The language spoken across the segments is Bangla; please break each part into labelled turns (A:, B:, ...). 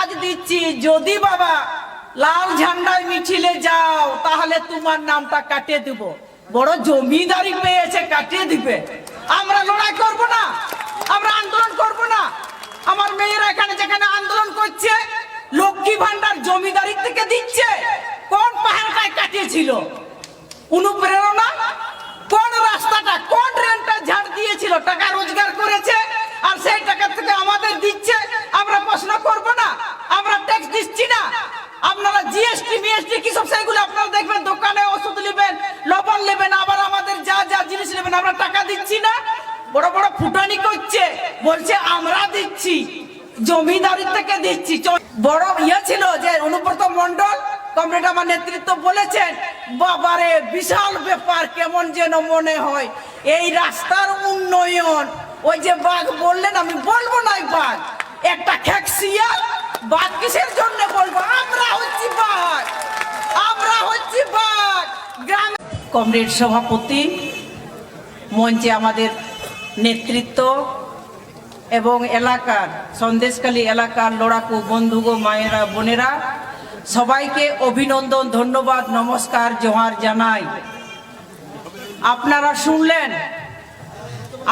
A: কাজ দিচ্ছি। যদি বাবা লাল ঝান্ডায় মিছিলে যাও, তাহলে তোমার নামটা কাটিয়ে দিব। বড় জমিদারি পেয়েছে, কাটিয়ে দিবে। আমরা লড়াই করব না, আমরা আন্দোলন করব না। আমার মেয়েরা এখানে যেখানে আন্দোলন করছে, লক্ষ্মী ভান্ডার জমিদারি থেকে দিচ্ছে, কোন পাহাড়টায় কাটিয়েছিল? অনুপ্রেরণা? কোন রাস্তাটা, কোন ট্রেনটা ঝাড় দিয়েছিল, টাকা রোজগার করেছে, আর সেই টাকা থেকে আমাদের দিচ্ছে আমরা প্রশ্ন করব না আমরা ট্যাক্স দিচ্ছি না আপনারা জিএসটি মিএসটি কি সব সেগুলো আপনারা দেখবেন, দোকানে ওষুধ নেবেন, লবণ নেবেন, আবার আমাদের যা যা জিনিস নেবেন, আমরা টাকা দিচ্ছি না। বড় বড় ফুটানি করছে, বলছে, আমরা দিচ্ছি, জমিদারি থেকে দিচ্ছি। বড় ইয়ে ছিল যে, অনুব্রত মন্ডল কমরেড আমার নেতৃত্ব বলেছেন, বাবারে, বিশাল ব্যাপার, কেমন যেন মনে হয়, এই রাস্তার উন্নয়ন। ওই যে বাঘ বললেন, আমি বলব না বাঘ, একটা খ্যাকসিয়াল বাঘ কিসের জন্য বলব? আমরা হচ্ছি বাঘ আমরা হচ্ছি বাঘ গ্রামে কমরেড সভাপতি, মঞ্চে আমাদের নেতৃত্ব এবং এলাকার সন্দেশকালী এলাকার লড়াকু বন্ধুগো, মায়েরা, বোনেরা, সবাইকে অভিনন্দন, ধন্যবাদ, নমস্কার, জোহার জানাই। আপনারা শুনলেন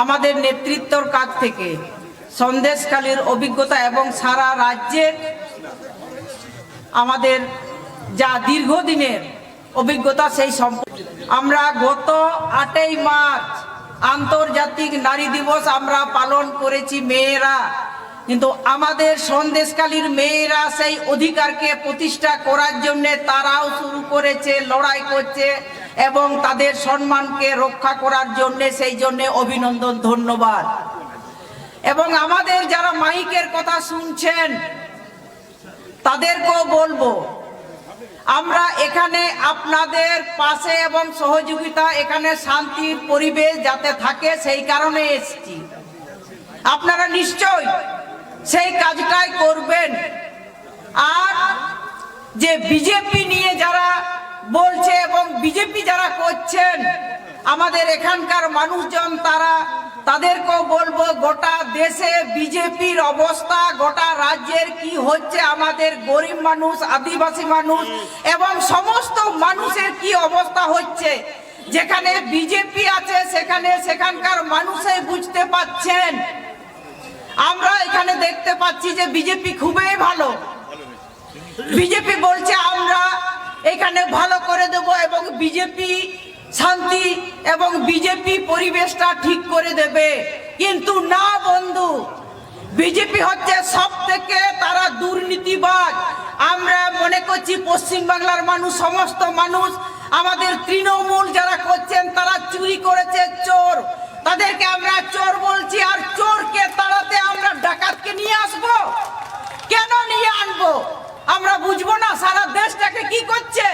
A: আমাদের নেতৃত্বর কাছ থেকে সন্দেশখালীর অভিজ্ঞতা এবং সারা রাজ্যের আমাদের যা দীর্ঘদিনের অভিজ্ঞতা সেই সম্পর্কে আমরা গত আটই মার্চ আন্তর্জাতিক নারী দিবস আমরা পালন করেছি মেয়েরা। কিন্তু আমাদের সন্দেশকালীর মেয়েরা সেই অধিকারকে প্রতিষ্ঠা করার জন্য তারাও শুরু করেছে, লড়াই করছে এবং তাদের সম্মানকে রক্ষা করার জন্য সেই জন্য অভিনন্দন, ধন্যবাদ। এবং আমাদের যারা মাইকের কথা শুনছেন, তাদেরকেও বলব আমরা এখানে আপনাদের পাশে এবং সহযোগিতা, এখানে শান্তির পরিবেশ যাতে থাকে, সেই কারণে এসছি। আপনারা নিশ্চয় সেই কাজটাই করবেন। আর যে বিজেপি নিয়ে যারা বিজেপি যারা করছেন, আমাদের এখানকার মানুষজন তারা, তাদেরকেও বলব গোটা দেশে বিজেপির অবস্থা, গোটা রাজ্যের কি হচ্ছে, আমাদের গরিব মানুষ, আদিবাসী মানুষ এবং সমস্ত মানুষের কি অবস্থা হচ্ছে। যেখানে বিজেপি আছে, সেখানে সেখানকার মানুষে বুঝতে পাচ্ছেন। আমরা এখানে দেখতে পাচ্ছি যে বিজেপি খুবই ভালো। বিজেপি বলছে এখানে ভালো করে দেব এবং বিজেপি শান্তি এবং বিজেপি পরিবেশটা ঠিক করে দেবে। কিন্তু না বন্ধু, বিজেপি হচ্ছে সব থেকে তারা দুর্নীতিবাজ। আমরা মনে করছি পশ্চিম বাংলার মানুষ, সমস্ত মানুষ, আমাদের তৃণমূল যারা করছেন, তারা চুরি করেছে চোর। তাদেরকে আমরা চোর বলছি, আর চোরকে তাড়াতে আমরা ডাকাতকে নিয়ে আসব। কেন নিয়ে আনব? আমরা বুঝব না, সারা দেশটাকে কি করছে?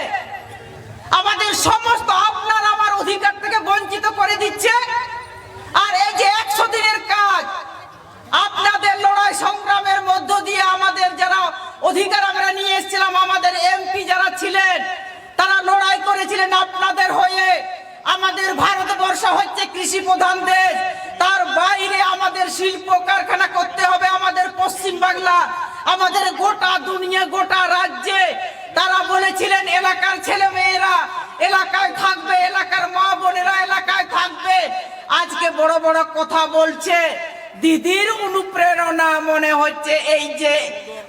A: আমাদের সমস্ত আপনার আমার অধিকার থেকে বঞ্চিত করে দিচ্ছে। আর এই যে একশো দিনের কাজ, আপনাদের লড়াই সংগ্রামের মধ্য দিয়ে আমাদের যারা অধিকার আমরা নিয়ে এসেছিলাম, আমাদের এমপি যারা ছিলেন, তারা লড়াই করেছিলেন আপনাদের হয়ে। আমাদের ভারতবর্ষ হচ্ছে কৃষি প্রধান দেশ, তার বাইরে আমাদের শিল্প কারখানা করতে হবে আমাদের পশ্চিম বাংলা আমাদের গোটা দুনিয়া গোটা রাজ্যে তারা বলেছিলেন এলাকার ছেলে মেয়েরা এলাকায় থাকবে এলাকার মা বোনেরা এলাকায় থাকবে আজকে বড় বড় কথা বলছে। দিদির অনুপ্রেরণা মনে হচ্ছে এই যে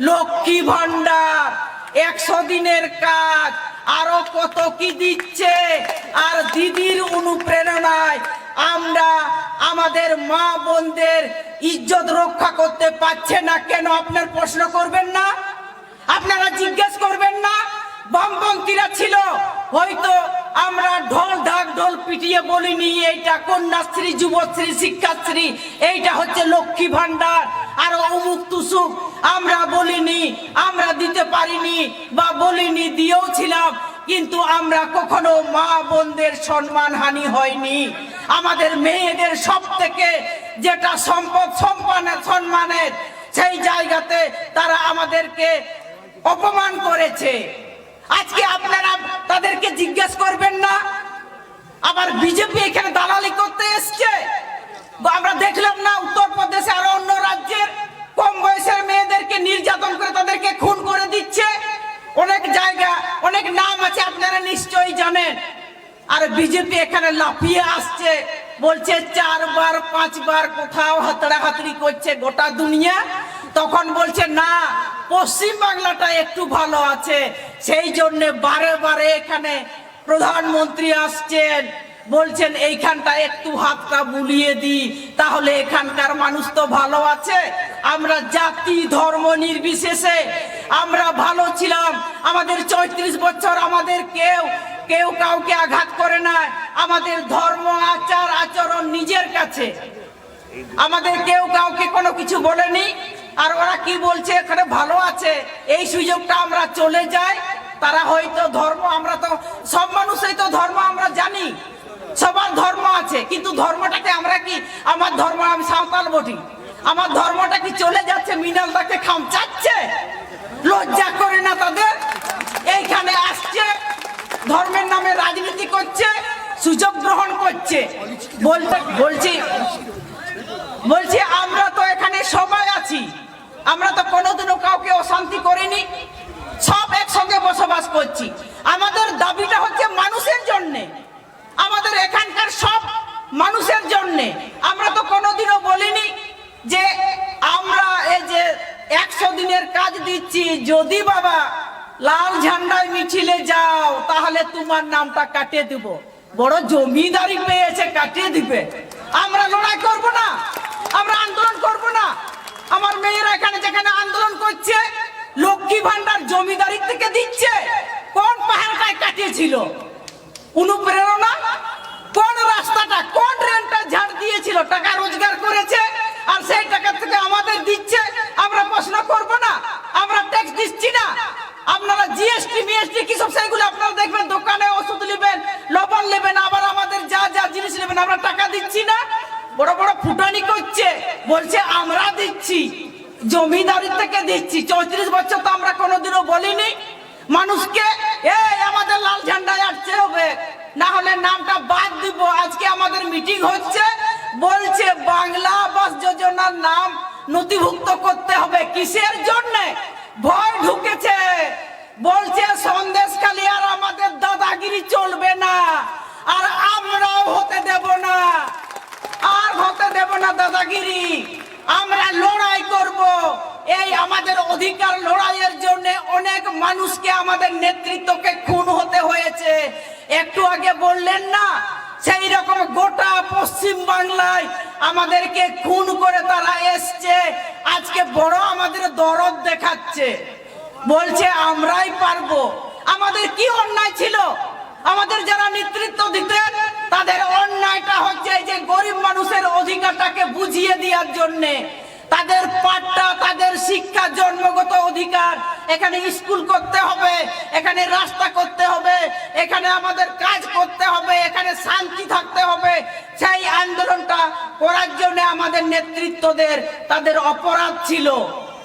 A: লক্ষ্মী ভান্ডার একশো দিনের কাজ, আরও কত কি দিচ্ছে। আর দিদির অনুপ্রেরণায় আমরা আমাদের মা বোনদের ইজ্জত রক্ষা করতে পারছে না। কেন আপনার প্রশ্ন করবেন না? আপনারা জিজ্ঞেস করবেন না? বামপন্থীরা ছিল, হয়তো আমরা ঢোল ঢাক ঢোল পিটিয়ে বলিনি, এইটা কন্যাশ্রী, যুবশ্রী, শিক্ষাশ্রী, এইটা হচ্ছে লক্ষ্মী ভান্ডার আর অমুক তুসুক আমরা বলিনি, আমরা দিতে পারিনি বা বলিনি, দিয়েও ছিলাম, কিন্তু আমরা কখনো মা বোনদের সম্মান হানি হয়নি। আমাদের মেয়েদের সব থেকে যেটা সম্পদ সম্মানের সম্মানের, সেই জায়গাতে তারা আমাদেরকে অপমান করেছে। আজকে আপনারা তাদেরকে জিজ্ঞেস করবেন না। আবার বিজেপি এখানে দালালি করতে এসছে। আমরা দেখলাম না, উত্তরপ্রদেশে আর অন্য রাজ্যের কম বয়সের মেয়েদেরকে নির্যাতন করে তাদেরকে খুন করে দিচ্ছে। অনেক জায়গা, অনেক নাম আছে, আপনারা নিশ্চয়ই জানেন। আর বিজেপি এখানে লাফিয়ে আসছে, বলছে চারবার, পাঁচবার কোথাও হাতড়াহাতড়ি করছে গোটা দুনিয়া। তখন বলছে, না পশ্চিম বাংলাটা একটু ভালো আছে। সেই জন্য বারে বারে এখানে প্রধানমন্ত্রী আসছেন। বলছেন, এইখানটা একটু হাতটা বুলিয়ে দিই, তাহলে এখানকার মানুষ তো ভালো আছে। আমরা জাতি, ধর্ম নির্বিশেষে আমরা ভালো ছিলাম। আমাদের চৌত্রিশ বছর আমাদের কেউ কেউ কাউকে আঘাত করে না। আমাদের ধর্ম, আচার, আচরণ নিজের কাছে। আমাদের কেউ কাউকে কোনো কিছু বলেনি। আর ওরা কি বলছে, এখানে ভালো আছে, এই সুযোগটা আমরা চলে যাই। তারা হয়তো ধর্ম, আমরা তো, সব মানুষই তো ধর্ম, আমরা জানি। সবার ধর্ম আছে, কিন্তু ধর্মটাকে আমরা কি, আমার ধর্ম আমি সাঁওতাল বটি আমার ধর্মটা কি চলে যাচ্ছে মিনালদাকে খামচাচ্ছে? লজ্জা করে না তাদের? এইখানে আসছে, ধর্মের নামে রাজনীতি করছে, সুযোগ গ্রহণ করছে। বলছি বলছি, আমরা তো এখানে সবাই আছি। আমরা তো কোনোদিনও কাউকে অশান্তি করিনি। সব একসঙ্গে বসবাস করছি। আমাদের দাবিটা হচ্ছে মানুষের জন্যে। আমাদের এখানকার সব মানুষের জন্যে। আমরা তো কোনোদিনও বলিনি যে আমরা এই যে একশো দিনের কাজ দিচ্ছি। যদি বাবা লাল ঝান্ডায় মিছিলে যাও, তাহলে তোমার নামটা কাটিয়ে দেব। বড় জমিদারি পেয়েছে, কাটিয়ে দিবে। আমরা লড়াই করব না। আমরা আন্দোলন করব না। আমার মেয়েরা এখানে যেখানে আন্দোলন করছে, লক্ষ্মী ভান্ডার জমিদারি থেকে দিচ্ছে, কোন পাহাড়টায় কাটিয়েছিল? অনুপ্রেরণা কোন রাস্তাটা? কোন ট্রেনটা ঝাড় দিয়েছিল? টাকা রোজগার করেছে, আর সেই টাকা থেকে আমাদের দিচ্ছে আমরা প্রশ্ন করব না আমরা ট্যাক্স দিচ্ছি না আপনারা জিএসটি মিএসটি কি সব সেগুলো আপনারা দেখবেন দোকানে ওষুধ নেবেন লবণ নেবেন আবার আমাদের যা যা জিনিস নেবেন আমরা টাকা দিচ্ছি না বড় বড় ফুটানি করছে বলছে আমরা দিচ্ছি জমিদারি থেকে দিচ্ছি। চৌত্রিশ বছর তো আমরা কোনোদিনও বলিনি। মানুষকে, এই, আমাদের লাল ঝান্ডায় আসতে হবে। না হলে নামটা বাদ দিব। আজকে আমাদের মিটিং হচ্ছে। বলছে, বাংলা আবাস যোজনার নাম নথিভুক্ত করতে হবে। কিসের জন্য? ভয় ঢুকেছে। বলছে সন্দেশ খালি আর আমাদের দাদাগিরি চলবে না। আর আমরাও হতে দেব না। আর হতে দেব না দাদাগিরি। আমরা লড়াই করব। এই আমাদের অধিকার লড়াইয়ের জন্য অনেক মানুষকে আমাদের নেতৃত্বকে খুন হতে হয়েছে। একটু আগে বললেন না সেই রকম গোটা পশ্চিম বাংলায় আমাদেরকে খুন করে তারা এসছে। আজকে বড় আমাদের দরদ দেখাচ্ছে। বলছে, আমরাই পারব। আমাদের কি অন্যায় ছিল? আমাদের যারা নেতৃত্ব দিতেন তাদের অন্যায়টা হচ্ছে যে গরিব মানুষের অধিকারটাকে বুঝিয়ে দেওয়ার জন্যে। তাদের পাঠটা, তাদের শিক্ষা, জন্মগত অধিকার। এখানে স্কুল করতে হবে, এখানে রাস্তা করতে হবে, এখানে আমাদের কাজ করতে হবে, এখানে শান্তি থাকতে হবে। সেই আন্দোলনটা করার জন্য আমাদের নেতৃত্বদের তাদের অপরাধ ছিল।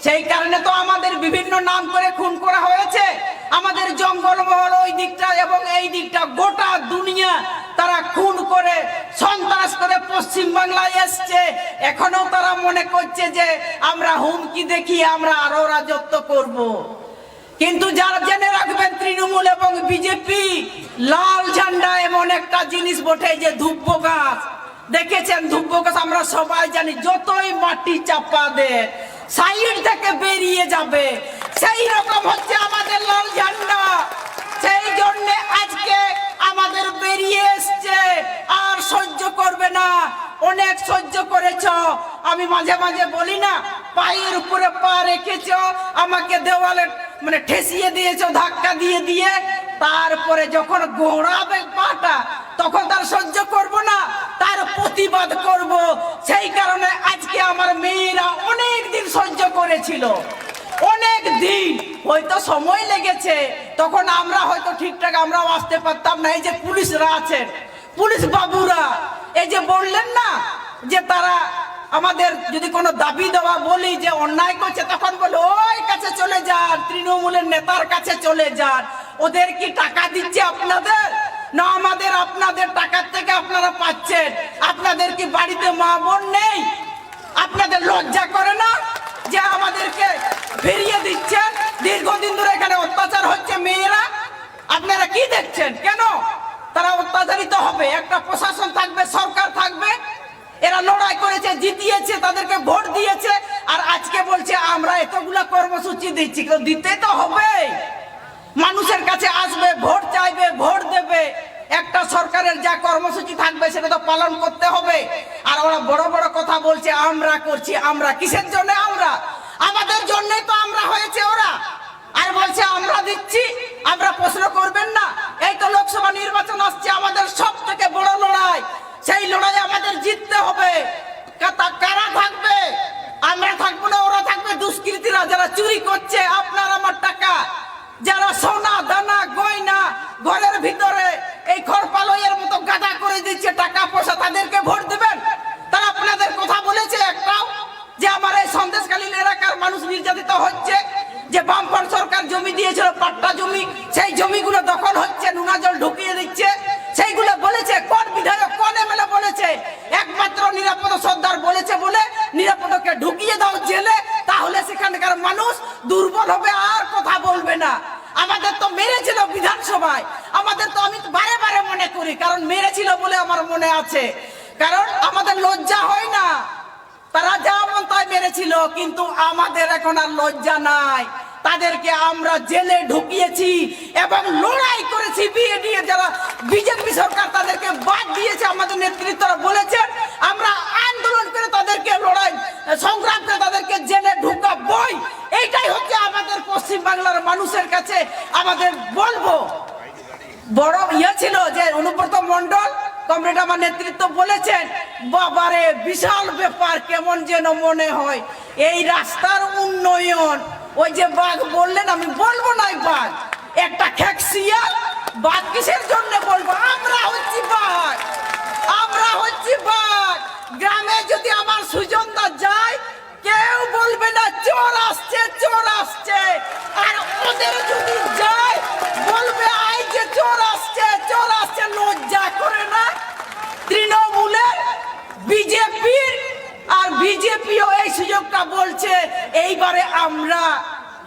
A: সেই কারণে তো আমাদের বিভিন্ন নাম করে খুন করা হয়েছে। আমাদের জঙ্গলমহল ওই দিকটা এবং এই দিকটা গোটা দুনিয়া তারা খুন করে সন্ত্রাস করে পশ্চিম বাংলায় এসছে। এখনও তারা মনে করছে যে আমরা হুমকি দেখিয়ে আমরা আরও রাজত্ব করব। কিন্তু যারা জেনে রাখবেন, তৃণমূল এবং বিজেপি লাল ঝান্ডা এমন একটা জিনিস বটে যে ধূপ গাছ দেখেছেন ধূপ গাছ আমরা সবাই জানি, যতই মাটি চাপা দেয় সাইড থেকে বেরিয়ে যাবে। সেই রকম হচ্ছে আমাদের লাল ঝান্ডা। সেই জন্য আজকে আমাদের বেরিয়ে এসছে। আর সহ্য করবে না। অনেক সহ্য করেছ। আমি মাঝে মাঝে বলি না, পায়ের উপরে পা রেখেছ, আমাকে দেওয়ালে মানে ঠেসিয়ে দিয়েছ, ধাক্কা দিয়ে দিয়ে। তারপরে যখন গোড়াবে পাটা, তখন তার সহ্য করব না, তার প্রতিবাদ করব। সেই কারণে আজকে আমার মেয়েরা সহ্য করেছিল। অনেক দিন, হয়তো সময় লেগেছে, তখন আমরা হয়তো ঠিকঠাক আমরাও আসতে পারতাম না, এই যে পুলিশরা আছেন, পুলিশ বাবুরা, এই যে বললেন না যে তারা আমাদের যদি কোনো দাবি দেওয়া বলি যে অন্যায় করছে, তখন বলে, ওই কাছে চলে যান, তৃণমূলের নেতার কাছে চলে যান। ওদের কি টাকা দিচ্ছে আপনাদের? না আমাদের, আপনাদের টাকার থেকে আপনারা পাচ্ছেন। আপনাদের কি বাড়িতে মা বোন নেই? আপনাদের লজ্জা করে না? যে আমাদেরকে ফিরিয়ে দিচ্ছেন দীর্ঘদিন ধরে এখানে অত্যাচার হচ্ছে মেয়েরা। আপনারা কি দেখছেন? কেন? তারা অত্যাচারিত হবে। একটা প্রশাসন থাকবে, সরকার থাকবে। এরা লড়াই করেছে, জিতিয়েছে, তাদেরকে ভোট দিয়েছে। আর আজকে বলছে, আমরা এতগুলা কর্মসূচি দিচ্ছি দিতে তো হবে। মানুষের কাছে আসবে, ভোট চাইবে, ভোট দেবে। একটা সরকারের যা কর্মসূচি থাকবে, সেটা তো পালন করতে হবে। আর ওরা বড় বড় কথা বলছে, আমরা করছি, আমরা কিসের জন্য আমরা। আমাদের জন্যই তো আমরা হয়েছে ওরা। আর বলছে, আমরা দিচ্ছি, আমরা প্রশ্ন করবেন না। এই তো লোকসভা নির্বাচন আসছে, আমাদের সব থেকে বড় লড়াই। সেই লড়াই আমাদের জিততে হবে। কারা থাকবে? আমরা থাকব না, ওরা থাকবে। দুষ্কৃতীরা যারা চুরি করছে, আপনার আমার টাকা। যারা সোনা, দানা, গয়না ঘরের ভিতরে এই খড়পালয়ের মতো গাদা করে দিচ্ছে, টাকা পয়সা তাদেরকে ভোট দেবেন তারা আপনাদের কথা বলেছে একটাও যে আমার এই সন্দেশকালী এলাকার মানুষ নির্যাতিত হচ্ছে, যে বামফ্রন্ট সরকার জমি দিয়েছিল, পাট্টা জমি, সেই জমিগুলো দখল হচ্ছে, নোনা জল ঢুকিয়ে দিচ্ছে। সেইগুলো বলেছে, কোন বিধায়ক, কোন এমএলএ বলেছে? একমাত্র নিরাপদ সর্দার বলেছে বলে নিরাপদকে ঢুকিয়ে দাও জেলে, তাহলে সেখানকার মানুষ দুর্বল হবে, আর কথা বলবে না। আমাদের তো মেরেছিল বিধানসভায়। আমাদের তো আমি বারে বারে মনে করি, কারণ মেরেছিল বলে আমার মনে আছে। কারণ আমাদের লজ্জা হয় না। তারা যা মন তাই মেরেছিল, কিন্তু আমাদের এখন আর লজ্জা নাই। তাদেরকে আমরা জেলে ঢুকিয়েছি এবং লড়াই করেছি বিএডি যারা বিজেপি সরকার তাদেরকে বাদ দিয়েছে, আমাদের নেতৃত্বরা বলেছেন, আমরা আন্দোলন করে তাদেরকে লড়াই, সংগ্রাম করে তাদেরকে জেলে ঢুকাবই। এইটাই হচ্ছে আমাদের পশ্চিম বাংলার মানুষের কাছে আমাদের বলব। বড় ইয়ে ছিল যে অনুব্রত মন্ডল কমরেড আমার নেতৃত্ব বলেছেন, বাবারে, বিশাল ব্যাপার, কেমন যেন মনে হয়। এই রাস্তার উন্নয়ন, ওই যে বাঘ বললেন, আমি বলব নাই বাঘ। একটা খ্যাকসিয়াল বাঘ কিসের জন্য বলব? আমরা হচ্ছি বাঘ। আমরা হচ্ছি বাঘ। গ্রামে যদি আমার সুজনদা যায়, কেউ বলবে না, চোর আসছে চোর আসছে। আর ওদের যদি যায় বলবে আই যে চোর আসছে চোর আসছে লজ্জা করে না তৃণমূলের বিজেপির আর বিজেপিও এই সুযোগটা বলছে, এইবারে আমরা,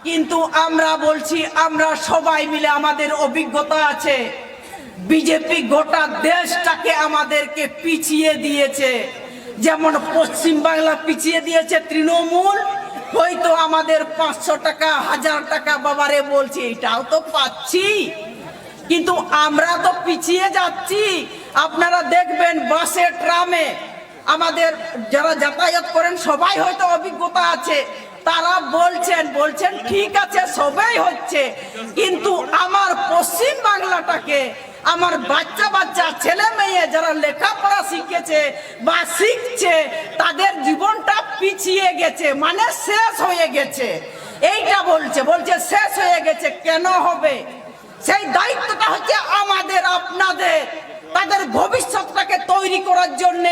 A: কিন্তু আমরা বলছি, আমরা সবাই মিলে আমাদের অভিজ্ঞতা আছে। বিজেপি গোটা দেশটাকে আমাদেরকে পিছিয়ে দিয়েছে। যেমন পশ্চিম বাংলা পিছিয়ে দিয়েছে তৃণমূল, হয়তো আমাদের পাঁচশো টাকা, হাজার টাকা বাবারে বলছি এটাও তো পাচ্ছি। কিন্তু আমরা তো পিছিয়ে যাচ্ছি। আপনারা দেখবেন বাসে, ট্রামে আমাদের যারা যাতায়াত করেন, সবাই হয়তো অভিজ্ঞতা আছে। তারা বলছেন বলছেন, ঠিক আছে, সবাই হচ্ছে। কিন্তু আমার পশ্চিম বাংলাটাকে, আমার বাচ্চা বাচ্চা, ছেলে মেয়ে যারা লেখাপড়া শিখেছে বা শিখছে, তাদের জীবনটা পিছিয়ে গেছে মানে শেষ হয়ে গেছে। এইটা বলছে বলছে, শেষ হয়ে গেছে, কেন হবে? সেই দায়িত্বটা হচ্ছে আমাদের, আপনাদের। তাদের ভবিষ্যৎটাকে তৈরি করার জন্য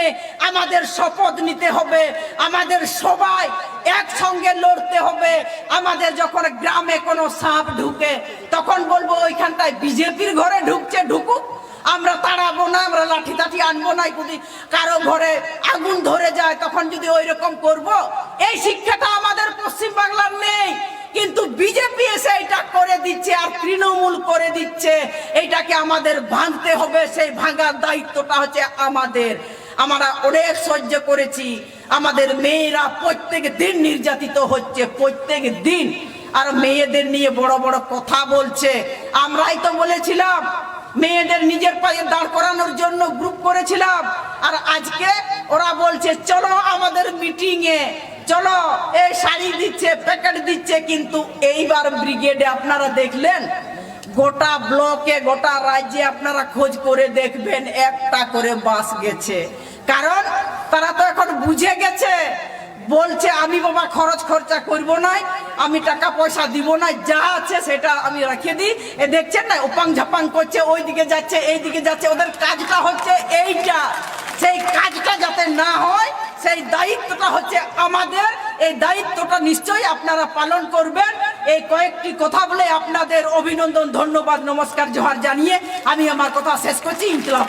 A: আমাদের শপথ নিতে হবে, আমাদের সবাই একসঙ্গে লড়তে হবে। আমাদের যখন গ্রামে কোনো সাপ ঢুকে, তখন বলব ওইখানটায় বিজেপির ঘরে ঢুকছে, ঢুকুক। আমরা তাড়াবো না, আমরা লাঠি টাঠি আনব না, যদি কারও ঘরে আগুন ধরে যায়, তখন যদি ওই রকম করব। এই শিক্ষাটা আমাদের পশ্চিম বাংলার নেই। কিন্তু বিজেপি এসে এটা করে দিচ্ছে আর তৃণমূল করে দিচ্ছে। এটাকে আমাদের ভাঙতে হবে, সেই ভাঙার দায়িত্বটা হচ্ছে আমাদের। আমরা অনেক সহ্য করেছি। আমাদের মেয়েরা প্রত্যেক দিন নির্যাতিত হচ্ছে, প্রত্যেক দিন। আর মেয়েদের নিয়ে বড় বড় কথা বলছে। আমরাই তো বলেছিলাম মেয়েদের নিজের পায়ে দাঁড় করানোর জন্য গ্রুপ করেছিলাম। আর আজকে ওরা বলছে, চলো আমাদের মিটিং এ, চলো এই শাড়ি দিচ্ছে প্যাকেট দিচ্ছে, কিন্তু এইবার ব্রিগেডে আপনারা দেখলেন, গোটা ব্লকে গোটা রাজ্যে আপনারা খোঁজ করে দেখবেন, একটা করে বাস গেছে। কারণ তারা তো এখন বুঝে গেছে বলছে, আমি বাবা খরচ খরচা করব না আমি টাকা পয়সা দিব না যা আছে সেটা আমি রাখিয়ে দিই। এ দেখছেন না, উপাং ঝাপাং করছে ওই দিকে যাচ্ছে এই দিকে যাচ্ছে, ওদের কাজটা হচ্ছে এইটা। সেই কাজটা যাতে না হয়, সেই দায়িত্বটা হচ্ছে আমাদের। এই দায়িত্বটা নিশ্চয়ই আপনারা পালন করবেন। এই কয়েকটি কথা বলে আপনাদের অভিনন্দন, ধন্যবাদ, নমস্কার, জোহার জানিয়ে আমি আমার কথা শেষ করছি। ইনকলাব